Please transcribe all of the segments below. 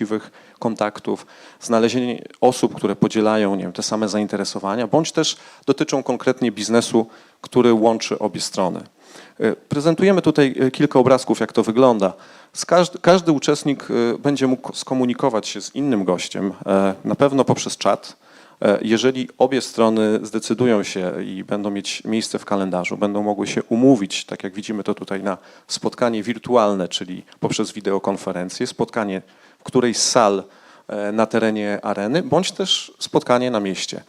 właściwych kontaktów, znalezienie osób, które podzielają nie wiem, te same zainteresowania, bądź też dotyczą konkretnie biznesu, który łączy obie strony. E, Prezentujemy tutaj e, kilka obrazków, jak to wygląda. Każdy, każdy uczestnik e, będzie mógł skomunikować się z innym gościem, na pewno poprzez czat. Jeżeli obie strony zdecydują się i będą mieć miejsce w kalendarzu, będą mogły się umówić, tak jak widzimy to tutaj na spotkanie wirtualne, czyli poprzez wideokonferencję, spotkanie którejś z sal e, na terenie areny, bądź też spotkanie na mieście.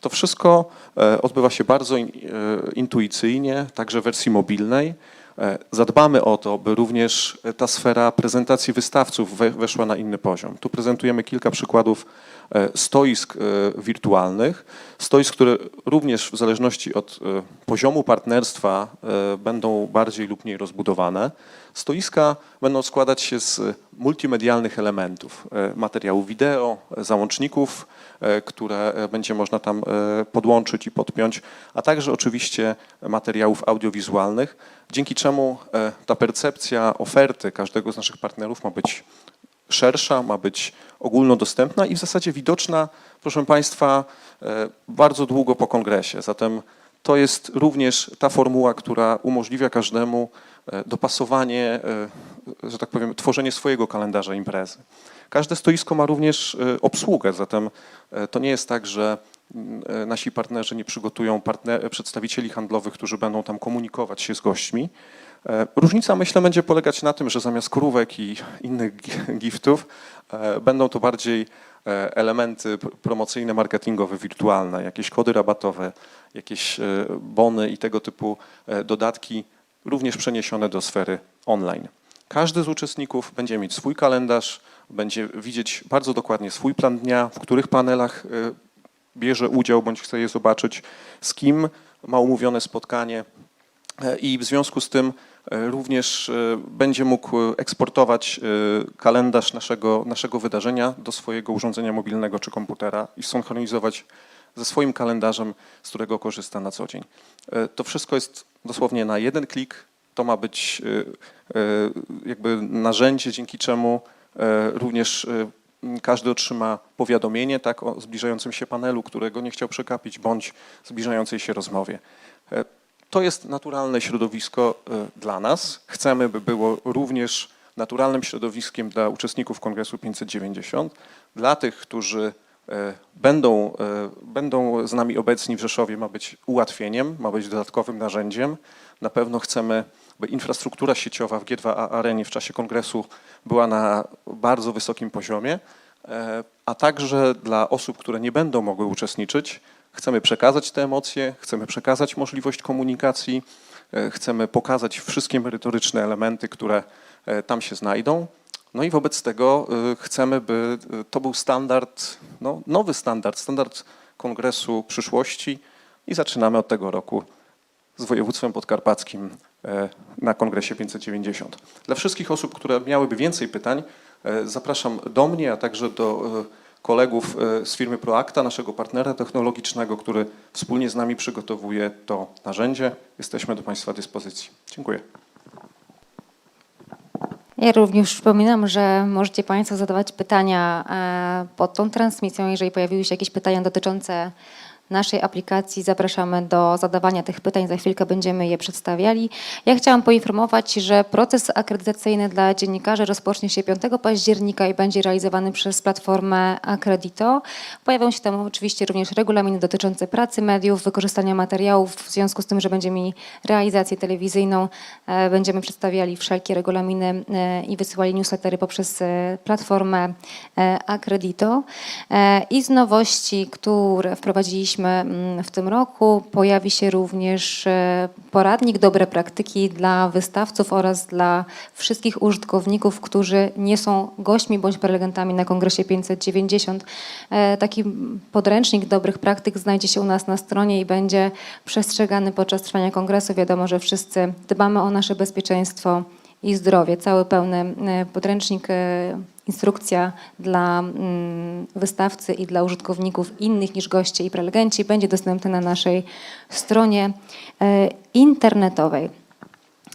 To wszystko e, odbywa się bardzo e, intuicyjnie, także w wersji mobilnej. Zadbamy o to, by również ta sfera prezentacji wystawców we- weszła na inny poziom. Tu prezentujemy kilka przykładów stoisk e, wirtualnych, stoisk, które również w zależności od e, poziomu partnerstwa e, będą bardziej lub mniej rozbudowane. Stoiska będą składać się z multimedialnych elementów, e, materiału wideo, e, załączników, e, które e, będzie można tam e, podłączyć i podpiąć, a także oczywiście materiałów audiowizualnych, dzięki czemu e, ta percepcja oferty każdego z naszych partnerów ma być szersza, ma być ogólnodostępna i w zasadzie widoczna, proszę Państwa, e, bardzo długo po kongresie. Zatem to jest również ta formuła, która umożliwia każdemu e, dopasowanie, e, że tak powiem, tworzenie swojego kalendarza imprezy. Każde stoisko ma również obsługę, zatem to nie jest tak, że nasi partnerzy nie przygotują partner, przedstawicieli handlowych, którzy będą tam komunikować się z gośćmi. E, Różnica, myślę, będzie polegać na tym, że zamiast krówek i innych gi- giftów e, będą to bardziej e, elementy pr- promocyjne, marketingowe, wirtualne, jakieś kody rabatowe, jakieś bony i tego typu dodatki, również przeniesione do sfery online. Każdy z uczestników będzie mieć swój kalendarz, będzie widzieć bardzo dokładnie swój plan dnia, w których panelach bierze udział bądź chce je zobaczyć, z kim ma umówione spotkanie, i w związku z tym również e, będzie mógł e, eksportować e, kalendarz naszego, naszego wydarzenia do swojego urządzenia mobilnego czy komputera i synchronizować ze swoim kalendarzem, z którego korzysta na co dzień. E, To wszystko jest dosłownie na jeden klik. To ma być e, e, jakby narzędzie, dzięki czemu e, również e, każdy otrzyma powiadomienie tak, o zbliżającym się panelu, którego nie chciał przekapić, bądź zbliżającej się rozmowie. To jest naturalne środowisko e, dla nas. Chcemy, by było również naturalnym środowiskiem dla uczestników Kongresu 590, dla tych, którzy e, będą, e, będą z nami obecni w Rzeszowie, ma być ułatwieniem, ma być dodatkowym narzędziem. Na pewno chcemy, by infrastruktura sieciowa w G2A Arenie w czasie kongresu była na bardzo wysokim poziomie, a także dla osób, które nie będą mogły uczestniczyć, Chcemy przekazać te emocje, chcemy przekazać możliwość komunikacji, e, chcemy pokazać wszystkie merytoryczne elementy, które e, tam się znajdą. No i wobec tego e, chcemy, by to był standard, no, nowy standard, standard kongresu przyszłości i zaczynamy od tego roku z województwem podkarpackim na kongresie 590. Dla wszystkich osób, które miałyby więcej pytań, zapraszam do mnie, a także do kolegów e, z firmy Proacta, naszego partnera technologicznego, który wspólnie z nami przygotowuje to narzędzie. Jesteśmy do Państwa dyspozycji. Dziękuję. Ja również przypominam, że możecie Państwo zadawać pytania e, pod tą transmisją. Jeżeli pojawiły się jakieś pytania dotyczące naszej aplikacji, zapraszamy do zadawania tych pytań. Za chwilkę będziemy je przedstawiali. Ja chciałam poinformować, że proces akredytacyjny dla dziennikarzy rozpocznie się 5 października i będzie realizowany przez platformę Accredito. Pojawią się tam oczywiście również regulaminy dotyczące pracy mediów, wykorzystania materiałów. W związku z tym, że będziemy mieli realizację telewizyjną, e, będziemy przedstawiali wszelkie regulaminy e, i wysyłali newslettery poprzez e, platformę Accredito. E, I z nowości, które wprowadziliśmy mm, w tym roku, pojawi się również e, poradnik dobre praktyki dla wystawców oraz dla wszystkich użytkowników, którzy nie są gośćmi bądź prelegentami na Kongresie 590. E, Taki podręcznik dobrych praktyk znajdzie się u nas na stronie i będzie przestrzegany podczas trwania kongresu. Wiadomo, że wszyscy dbamy o nasze bezpieczeństwo i zdrowie. Cały pełny e, podręcznik, instrukcja dla mm, wystawcy i dla użytkowników innych niż goście i prelegenci będzie dostępny na naszej stronie e, internetowej.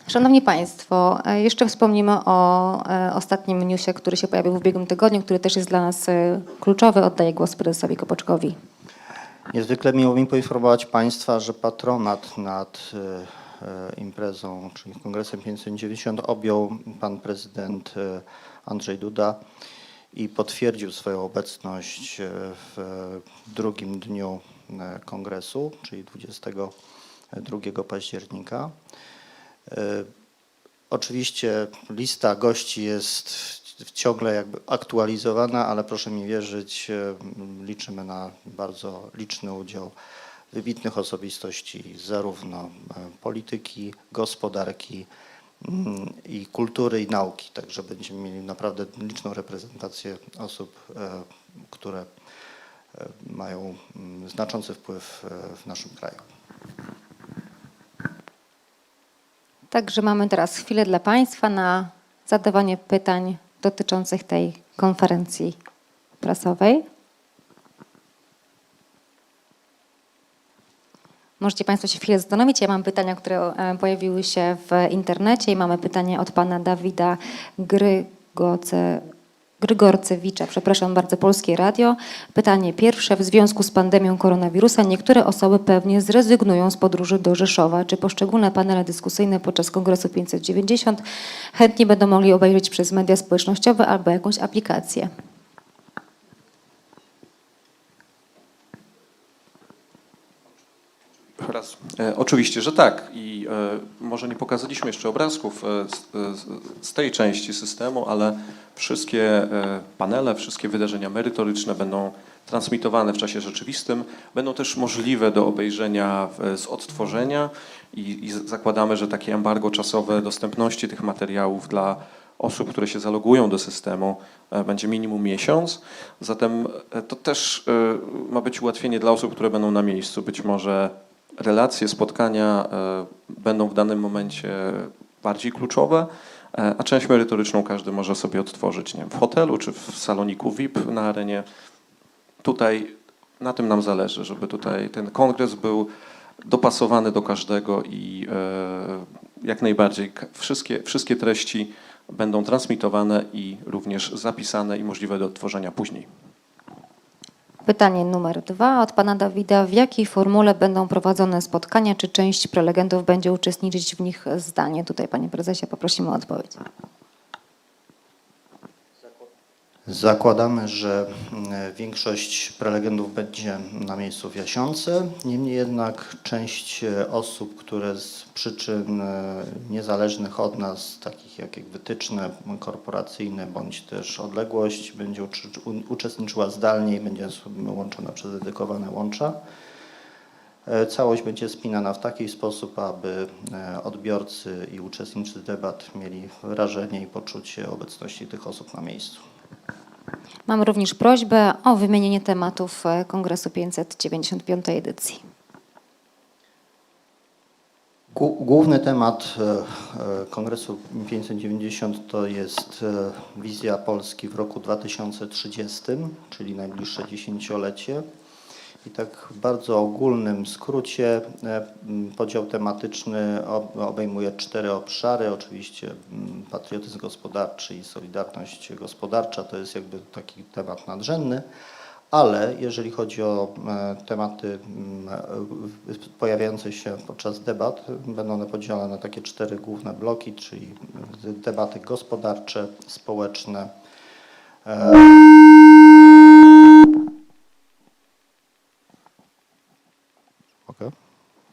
Szanowni Państwo, e, jeszcze wspomnimy o e, ostatnim newsie, który się pojawił w ubiegłym tygodniu, który też jest dla nas kluczowy. Oddaję głos prezesowi Kopoczkowi. Niezwykle miło mi poinformować Państwa, że patronat nad imprezą, czyli Kongresem 590 objął pan prezydent Andrzej Duda i potwierdził swoją obecność e, w drugim dniu e, kongresu, czyli 22 października. E, Oczywiście lista gości jest ciągle jakby aktualizowana, ale proszę mi wierzyć, e, liczymy na bardzo liczny udział wybitnych osobistości zarówno e, polityki, gospodarki i kultury i nauki. Także będziemy mieli naprawdę liczną reprezentację osób, e, które e, mają mm, znaczący wpływ e, w naszym kraju. Także mamy teraz chwilę dla Państwa na zadawanie pytań dotyczących tej konferencji prasowej. Możecie Państwo się chwilę zastanowić. Ja mam pytania, które e, pojawiły się w internecie i mamy pytanie od Pana Dawida Grygoce. Grygorcewicza, przepraszam bardzo, Polskie Radio. Pytanie pierwsze. W związku z pandemią koronawirusa niektóre osoby pewnie zrezygnują z podróży do Rzeszowa. Czy poszczególne panele dyskusyjne podczas Kongresu 590 chętnie będą mogli obejrzeć przez media społecznościowe albo jakąś aplikację? Raz. E, oczywiście, że tak. I e, może nie pokazaliśmy jeszcze obrazków e, z, z, z tej części systemu, ale wszystkie e, panele, wszystkie wydarzenia merytoryczne będą transmitowane w czasie rzeczywistym. Będą też możliwe do obejrzenia w, z odtworzenia i, i zakładamy, że takie embargo czasowe dostępności tych materiałów dla osób, które się zalogują do systemu, e, będzie minimum miesiąc. Zatem e, to też e, ma być ułatwienie dla osób, które będą na miejscu. Być może relacje, spotkania e, będą w danym momencie bardziej kluczowe, e, a część merytoryczną każdy może sobie odtworzyć nie wiem, w hotelu czy w saloniku VIP na arenie. Tutaj na tym nam zależy, żeby tutaj ten kongres był dopasowany do każdego i e, jak najbardziej wszystkie, wszystkie treści będą transmitowane i również zapisane i możliwe do odtworzenia później. Pytanie numer dwa od pana Dawida. W jakiej formule będą prowadzone spotkania? Czy część prelegentów będzie uczestniczyć w nich zdalnie? Tutaj, panie prezesie, poprosimy o odpowiedź. Zakładamy, że mm, większość prelegentów będzie na miejscu w Jasiące. Niemniej jednak część e, osób, które z przyczyn e, niezależnych od nas, takich jak wytyczne korporacyjne bądź też odległość, będzie uczestniczyła zdalnie i będzie łączona przez dedykowane łącza. E, Całość będzie spinana w taki sposób, aby odbiorcy i uczestnicy debat mieli wrażenie i poczucie obecności tych osób na miejscu. Mam również prośbę o wymienienie tematów e, Kongresu 595 edycji. Głó- Główny temat e, e, Kongresu 590 to jest wizja Polski w roku 2030, czyli najbliższe dziesięciolecie. I tak w bardzo ogólnym skrócie e, podział tematyczny ob- obejmuje cztery obszary. Oczywiście patriotyzm gospodarczy i solidarność gospodarcza to jest jakby taki temat nadrzędny. Ale jeżeli chodzi o e, tematy e, pojawiające się podczas debat, będą one podzielone na takie cztery główne bloki, czyli debaty gospodarcze, społeczne. Mogę?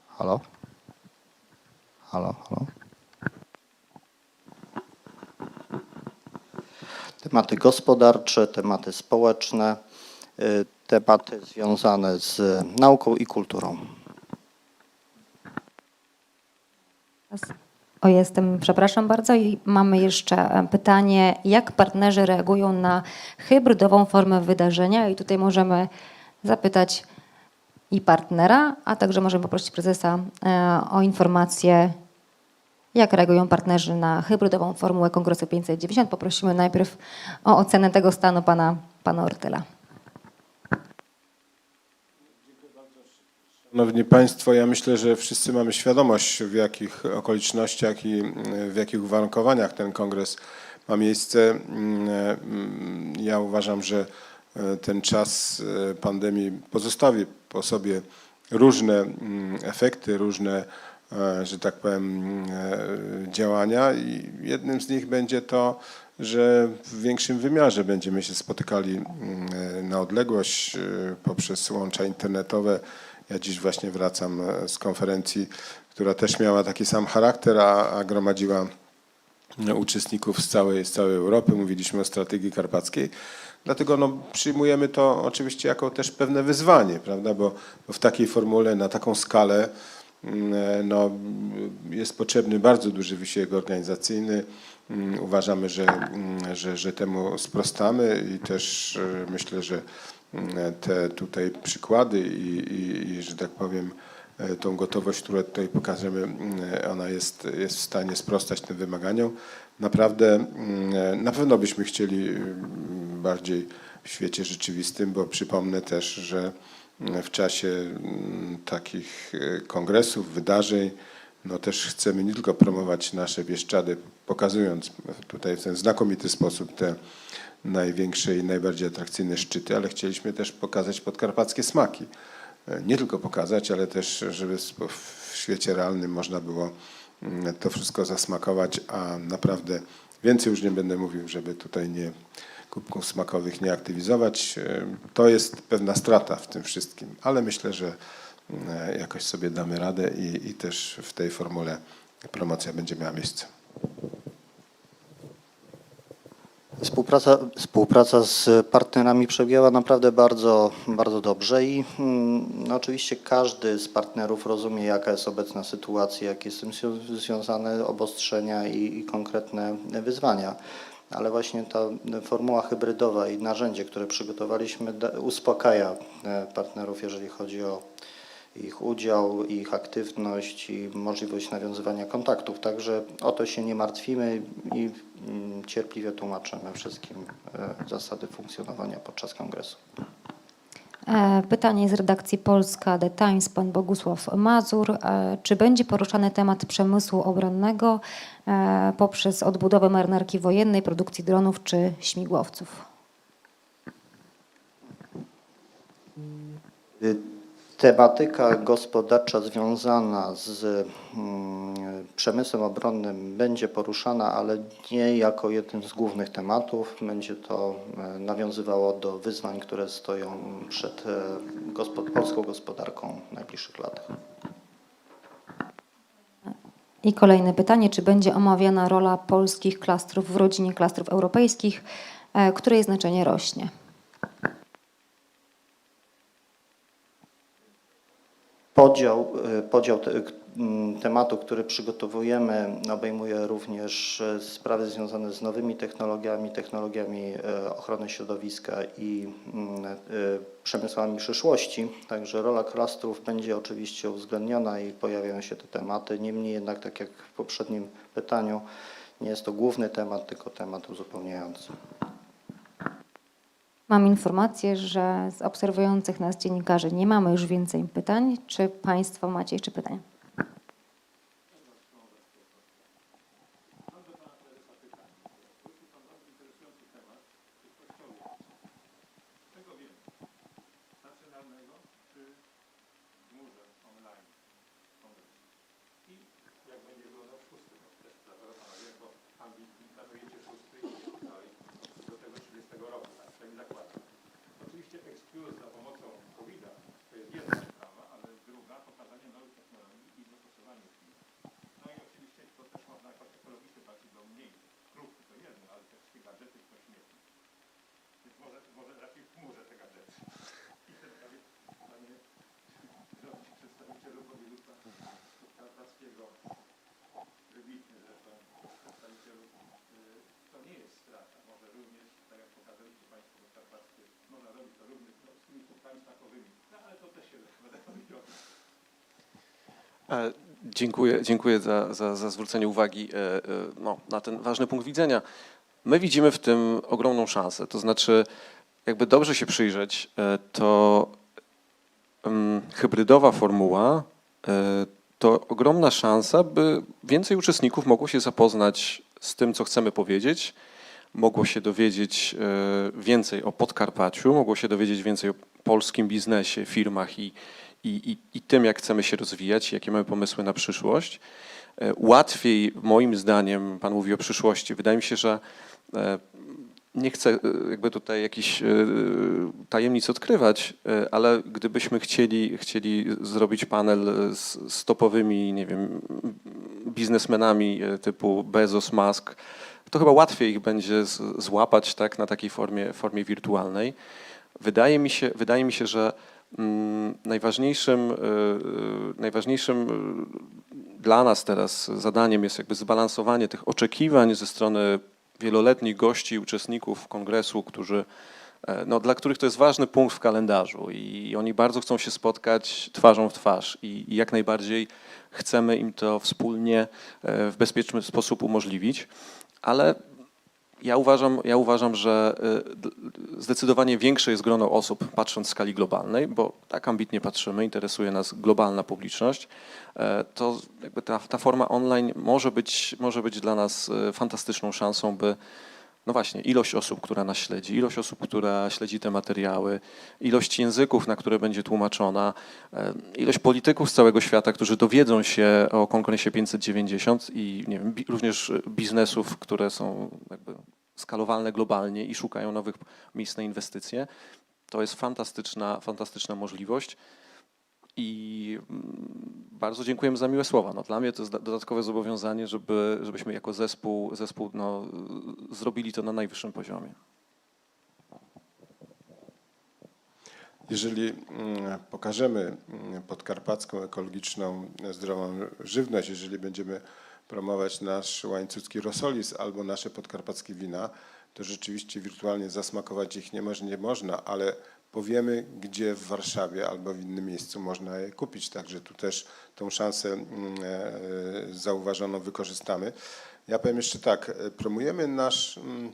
Halo? Halo, halo? Tematy gospodarcze, tematy społeczne, y, tematy związane z nauką i kulturą. O, jestem, przepraszam bardzo. I mamy jeszcze e, pytanie, jak partnerzy reagują na hybrydową formę wydarzenia? I tutaj możemy zapytać i partnera, a także możemy poprosić prezesa e, o informację, jak reagują partnerzy na hybrydową formułę Kongresu 590. Poprosimy najpierw o ocenę tego stanu pana, pana Ortyla. Szanowni Państwo, ja myślę, że wszyscy mamy świadomość, w jakich okolicznościach i mm, w jakich uwarunkowaniach ten kongres ma miejsce. Mm, mm, Ja uważam, że e, ten czas e, pandemii pozostawi po sobie różne mm, efekty, różne, e, że tak powiem, e, działania i jednym z nich będzie to, że w większym wymiarze będziemy się spotykali mm, na odległość e, poprzez łącza internetowe. Ja dziś właśnie wracam e, z konferencji, która też miała taki sam charakter, a, a gromadziła e, uczestników z całej, z całej Europy. Mówiliśmy o strategii karpackiej. Dlatego no, przyjmujemy to oczywiście jako też pewne wyzwanie, prawda? Bo, bo w takiej formule, na taką skalę mm, e, no, jest potrzebny bardzo duży wysiłek organizacyjny. Mm, Uważamy, że, mm, że, że temu sprostamy i też e, myślę, że te tutaj przykłady i, i, i że tak powiem, e, tą gotowość, którą tutaj pokażemy, ona jest, jest w stanie sprostać tym wymaganiom. Naprawdę, na pewno byśmy chcieli bardziej w świecie rzeczywistym, bo przypomnę też, że mm, w czasie mm, takich e, kongresów, wydarzeń, no też chcemy nie tylko promować nasze Bieszczady, pokazując tutaj w ten znakomity sposób te największe i najbardziej atrakcyjne szczyty, ale chcieliśmy też pokazać podkarpackie smaki. E, Nie tylko pokazać, ale też, żeby w świecie realnym można było mm, to wszystko zasmakować, a naprawdę więcej już nie będę mówił, żeby tutaj nie kubków smakowych nie aktywizować. E, To jest pewna strata w tym wszystkim, ale myślę, że mm, jakoś sobie damy radę i, i też w tej formule promocja będzie miała miejsce. Współpraca, współpraca z partnerami przebiegała naprawdę bardzo, bardzo dobrze i mm, no oczywiście każdy z partnerów rozumie, jaka jest obecna sytuacja, jakie są zwią- związane obostrzenia i, i konkretne wyzwania. Ale właśnie ta formuła hybrydowa i narzędzie, które przygotowaliśmy, uspokaja e, partnerów, jeżeli chodzi o ich udział, ich aktywność i możliwość nawiązywania kontaktów. Także o to się nie martwimy i mm, cierpliwie tłumaczymy wszystkim e, zasady funkcjonowania podczas kongresu. E, Pytanie z redakcji Polska The Times, pan Bogusław Mazur. E, Czy będzie poruszany temat przemysłu obronnego e, poprzez odbudowę marynarki wojennej, produkcji dronów czy śmigłowców? Tematyka gospodarcza związana z mm, przemysłem obronnym będzie poruszana, ale nie jako jeden z głównych tematów. Będzie to e, nawiązywało do wyzwań, które stoją przed e, gospod- polską gospodarką w najbliższych latach. I kolejne pytanie, czy będzie omawiana rola polskich klastrów w rodzinie klastrów europejskich, e, której znaczenie rośnie? Podział, y, podział te, k- m, tematu, który przygotowujemy, obejmuje również e, sprawy związane z nowymi technologiami, technologiami e, ochrony środowiska i mm, przemysłami przyszłości. Także rola klastrów będzie oczywiście uwzględniona i pojawiają się te tematy. Niemniej jednak, tak jak w poprzednim pytaniu, nie jest to główny temat, tylko temat uzupełniający. Mam informację, że z obserwujących nas dziennikarzy nie mamy już więcej pytań. Czy Państwo macie jeszcze pytania? Oczywiście Excuse za pomocą COVID-a to jest jedna sprawa, ale druga pokazanie nowych technologii i dostosowanie ich. No i oczywiście to też można jako ekologicznie patrzeć, bo mniej krówki to jedno, ale te wszystkie gadżety to śmieci. Więc może, może raczej w chmurze te gadżety. I ten panie, panie drogi przedstawicielu województwa karpackiego, wybitny zresztą przedstawicielu, y, to nie jest strata. Może również, tak jak pokazaliście Państwo podkarpackie, można robić to również no, z tymi punktami smakowymi. No ale to też się będę robił. E, Dziękuję, dziękuję za, za, za zwrócenie uwagi e, e, no, na ten ważny punkt widzenia. My widzimy w tym ogromną szansę. To znaczy, jakby dobrze się przyjrzeć, e, to mm, hybrydowa formuła to ogromna szansa, by więcej uczestników mogło się zapoznać z tym, co chcemy powiedzieć, mogło się dowiedzieć więcej o Podkarpaciu, mogło się dowiedzieć więcej o polskim biznesie, firmach i, i, i, i tym, jak chcemy się rozwijać, jakie mamy pomysły na przyszłość. E, Łatwiej, moim zdaniem, Pan mówi o przyszłości. Wydaje mi się, że e, nie chcę e, jakby tutaj jakichś tajemnic odkrywać, ale gdybyśmy chcieli, chcieli zrobić panel z, topowymi, nie wiem, biznesmenami typu Bezos, Musk, to chyba łatwiej ich będzie złapać tak, na takiej formie, formie wirtualnej. Wydaje mi się, wydaje mi się że najważniejszym, e, e, najważniejszym e, dla nas teraz zadaniem jest jakby zbalansowanie tych oczekiwań ze strony wieloletnich gości, uczestników kongresu, którzy, no, dla których to jest ważny punkt w kalendarzu i oni bardzo chcą się spotkać twarzą w twarz i, i jak najbardziej chcemy im to wspólnie w bezpieczny sposób umożliwić, ale ja uważam, ja uważam, że y, zdecydowanie większe jest grono osób, patrząc w skali globalnej, bo tak ambitnie patrzymy, interesuje nas globalna publiczność, e, to jakby ta, ta forma online może być, może być dla nas e, fantastyczną szansą, by no właśnie, ilość osób, która nas śledzi, ilość osób, która śledzi te materiały, ilość języków, na które będzie tłumaczona, e, ilość polityków z całego świata, którzy dowiedzą się o kongresie 590 i nie wiem, również biznesów, które są jakby skalowalne globalnie i szukają nowych miejsc na inwestycje. To jest fantastyczna, fantastyczna możliwość. I mm, bardzo dziękujemy za miłe słowa. No, dla mnie to jest do- dodatkowe zobowiązanie, żeby, żebyśmy jako zespół, zespół no, zrobili to na najwyższym poziomie. Jeżeli mm, pokażemy mm, podkarpacką ekologiczną zdrową żywność, jeżeli będziemy promować nasz łańcucki rosolis albo nasze podkarpackie wina, to rzeczywiście wirtualnie zasmakować ich nie, może, nie można, ale powiemy, gdzie w Warszawie albo w innym miejscu można je kupić. Także tu też tą szansę mm, e, zauważoną wykorzystamy. Ja powiem jeszcze tak, e, promujemy nasz mm,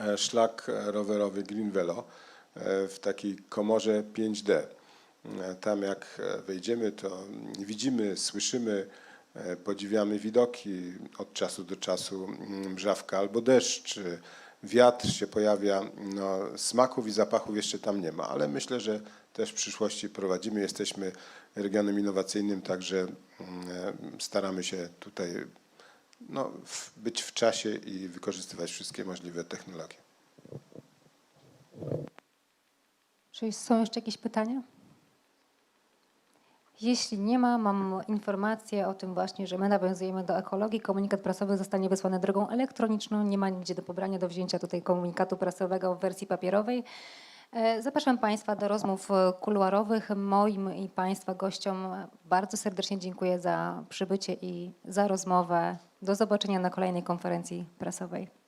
e, szlak rowerowy Green Velo w takiej komorze 5D. E, Tam jak wejdziemy, to widzimy, słyszymy, podziwiamy widoki. Od czasu do czasu mm, mrzawka albo deszcz, e, wiatr się pojawia. No, smaków i zapachów jeszcze tam nie ma, ale myślę, że też w przyszłości prowadzimy. Jesteśmy regionem innowacyjnym, także mm, e, staramy się tutaj no, być w czasie i wykorzystywać wszystkie możliwe technologie. Czy są jeszcze jakieś pytania? Jeśli nie ma, mam informację o tym właśnie, że my nawiązujemy do ekologii. Komunikat prasowy zostanie wysłany drogą elektroniczną. Nie ma nigdzie do pobrania, do wzięcia tutaj komunikatu prasowego w wersji papierowej. E, Zapraszam Państwa do rozmów e, kuluarowych. Moim i Państwa gościom bardzo serdecznie dziękuję za przybycie i za rozmowę. Do zobaczenia na kolejnej konferencji prasowej.